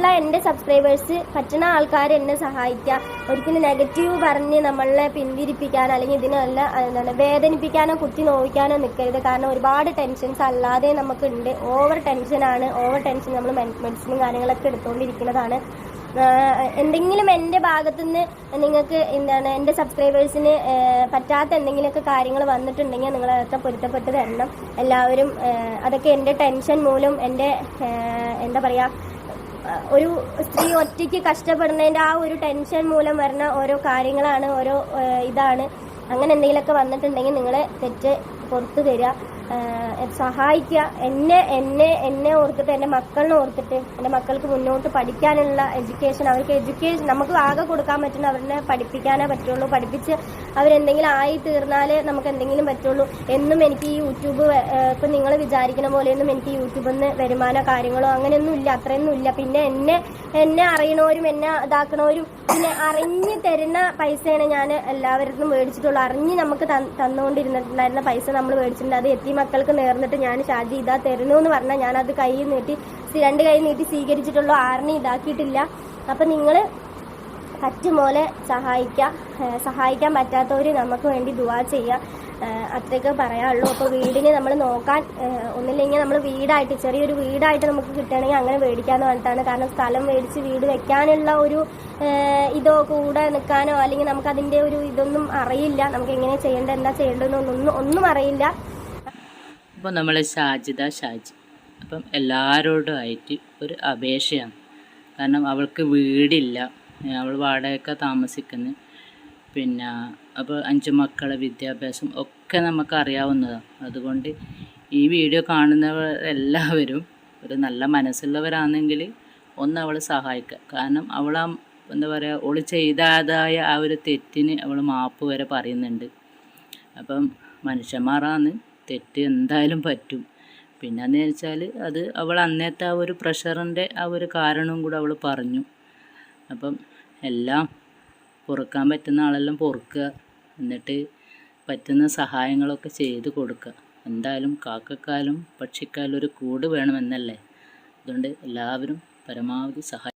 ഇഷ്ടമുള്ള എന്റെ സബ്സ്ക്രൈബേഴ്സ് പറ്റുന്ന ആൾക്കാർ എന്നെ സഹായിക്കുക. ഒരിക്കലും നെഗറ്റീവ് പറഞ്ഞ് നമ്മളെ പിന്തിരിപ്പിക്കാൻ അല്ലെങ്കിൽ ഇതിനല്ല എന്താണ് വേദനിപ്പിക്കാനോ കുത്തി നോവിക്കാനോ നിൽക്കരുത്. കാരണം ഒരുപാട് ടെൻഷൻസ് അല്ലാതെ നമുക്കുണ്ട്. ഓവർ ടെൻഷനാണ് ഓവർ ടെൻഷൻ നമ്മൾ മെഡിസിനും കാര്യങ്ങളൊക്കെ എടുത്തുകൊണ്ടിരിക്കുന്നതാണ്. എന്തെങ്കിലും എന്റെ ഭാഗത്തുനിന്ന് നിങ്ങൾക്ക് എന്താണ് എന്റെ സബ്സ്ക്രൈബേഴ്സിന് പറ്റാത്ത എന്തെങ്കിലുമൊക്കെ കാര്യങ്ങൾ വന്നിട്ടുണ്ടെങ്കിൽ നിങ്ങളതൊക്കെ പൊരുത്തപ്പെട്ട് തരണം എല്ലാവരും അതൊക്കെ എന്റെ ടെൻഷൻ മൂലം എന്റെ എന്താ പറയുക ഒരു സ്ത്രീ ഒറ്റയ്ക്ക് കഷ്ടപ്പെടുന്നതിന്റെ ആ ഒരു ടെൻഷൻ മൂലം വരുന്ന ഓരോ കാര്യങ്ങളാണ് ഓരോ ഇതാണ്. അങ്ങനെ എന്തെങ്കിലുമൊക്കെ വന്നിട്ടുണ്ടെങ്കിൽ നിങ്ങൾ തെറ്റ് പുറത്തു തരിക. സഹായിക്കുക. എന്നെ എന്നെ എന്നെ ഓർത്തിട്ട് എന്റെ മക്കളിനെ ഓർത്തിട്ട് എന്റെ മക്കൾക്ക് മുന്നോട്ട് പഠിക്കാനുള്ള എഡ്യൂക്കേഷൻ അവർക്ക് എഡ്യൂക്കേഷൻ നമുക്ക് ആകെ കൊടുക്കാൻ പറ്റുന്ന അവരെ പഠിപ്പിക്കാനേ പറ്റുള്ളൂ. പഠിപ്പിച്ച് അവരെന്തെങ്കിലും ആയി തീർന്നാലേ നമുക്ക് എന്തെങ്കിലും പറ്റുള്ളൂ. എന്നും എനിക്ക് ഈ യൂട്യൂബ് ഇപ്പം നിങ്ങൾ വിചാരിക്കുന്ന പോലെയൊന്നും എനിക്ക് യൂട്യൂബിൽ നിന്ന് വരുമാനോ കാര്യങ്ങളോ അങ്ങനെയൊന്നും ഇല്ല. അത്രയൊന്നും ഇല്ല. പിന്നെ എന്നെ എന്നെ അറിയണവരും എന്നെ ഇതാക്കണവരും പിന്നെ അറിഞ്ഞു തരുന്ന പൈസയാണ് ഞാൻ എല്ലാവരും മേടിച്ചിട്ടുള്ളൂ. അറിഞ്ഞ് നമുക്ക് തന്ന് തന്നുകൊണ്ടിരുന്നിട്ടുണ്ടായിരുന്ന പൈസ നമ്മൾ മേടിച്ചിട്ടുണ്ട്. അത് എത്തി മക്കൾക്ക് നേർന്നിട്ട് ഞാൻ ഷാജി ഇതാ തരുന്നു എന്ന് പറഞ്ഞാൽ ഞാനത് കൈ നീട്ടി രണ്ട് കൈ നീട്ടി സ്വീകരിച്ചിട്ടുള്ളൂ. ആറിനെ ഇതാക്കിയിട്ടില്ല. അപ്പം നിങ്ങൾ പറ്റും പോലെ സഹായിക്കാം സഹായിക്കാൻ പറ്റാത്തവർ നമുക്ക് വേണ്ടി ദുവാ ചെയ്യാം അത്രയൊക്കെ പറയാനുള്ളൂ. അപ്പോൾ വീടിനെ നമ്മൾ നോക്കാൻ ഒന്നില്ലെങ്കിൽ നമ്മൾ വീടായിട്ട് ചെറിയൊരു വീടായിട്ട് നമുക്ക് കിട്ടുകയാണെങ്കിൽ അങ്ങനെ മേടിക്കാമെന്ന് പറഞ്ഞിട്ടാണ്. കാരണം സ്ഥലം മേടിച്ച് വീട് വെക്കാനുള്ള ഒരു ഇതോ കൂടെ നിൽക്കാനോ അല്ലെങ്കിൽ നമുക്കതിന്റെ ഒരു ഇതൊന്നും അറിയില്ല. നമുക്ക് എങ്ങനെ ചെയ്യേണ്ടത് എന്താ ചെയ്യേണ്ടതെന്നൊന്നും ഒന്നും അറിയില്ല. അപ്പോൾ നമ്മൾ ഷാജിദ ഷാജി. അപ്പം എല്ലാവരോടും ആയിട്ട് ഒരു അപേക്ഷയാണ്. കാരണം അവൾക്ക് വീടില്ല. അവൾ വാടകയൊക്കെ താമസിക്കുന്നത് പിന്നെ അപ്പോൾ അഞ്ച് മക്കളെ വിദ്യാഭ്യാസം ഒക്കെ നമുക്ക് അറിയാവുന്നതാണ് അതുകൊണ്ട് ഈ വീഡിയോ കാണുന്നവർ എല്ലാവരും ഒരു നല്ല മനസ്സുള്ളവരാണെങ്കിൽ ഒന്ന് അവൾ സഹായിക്കുക കാരണം അവൾ ആ എന്താ പറയുക അവൾ ചെയ്തതായ ആ ഒരു തെറ്റിന് അവൾ മാപ്പ് വരെ പറയുന്നുണ്ട്. അപ്പം മനുഷ്യന്മാരാണ്. തെറ്റ് എന്തായാലും പറ്റും. പിന്നെ എന്ന് വെച്ചാൽ അത് അവൾ അന്നത്തെ ആ ഒരു പ്രഷറിന്റെ ആ ഒരു കാരണവും കൂടെ അവൾ പറഞ്ഞു. അപ്പം എല്ലാം പൊറുക്കാൻ പറ്റുന്ന ആളെല്ലാം പൊറുക്കുക. എന്നിട്ട് പറ്റുന്ന സഹായങ്ങളൊക്കെ ചെയ്ത് കൊടുക്കുക. എന്തായാലും കാക്കക്കാലും പക്ഷിക്കാലും ഒരു കൂട് വേണമെന്നല്ലേ? അതുകൊണ്ട് എല്ലാവരും പരമാവധി സഹായം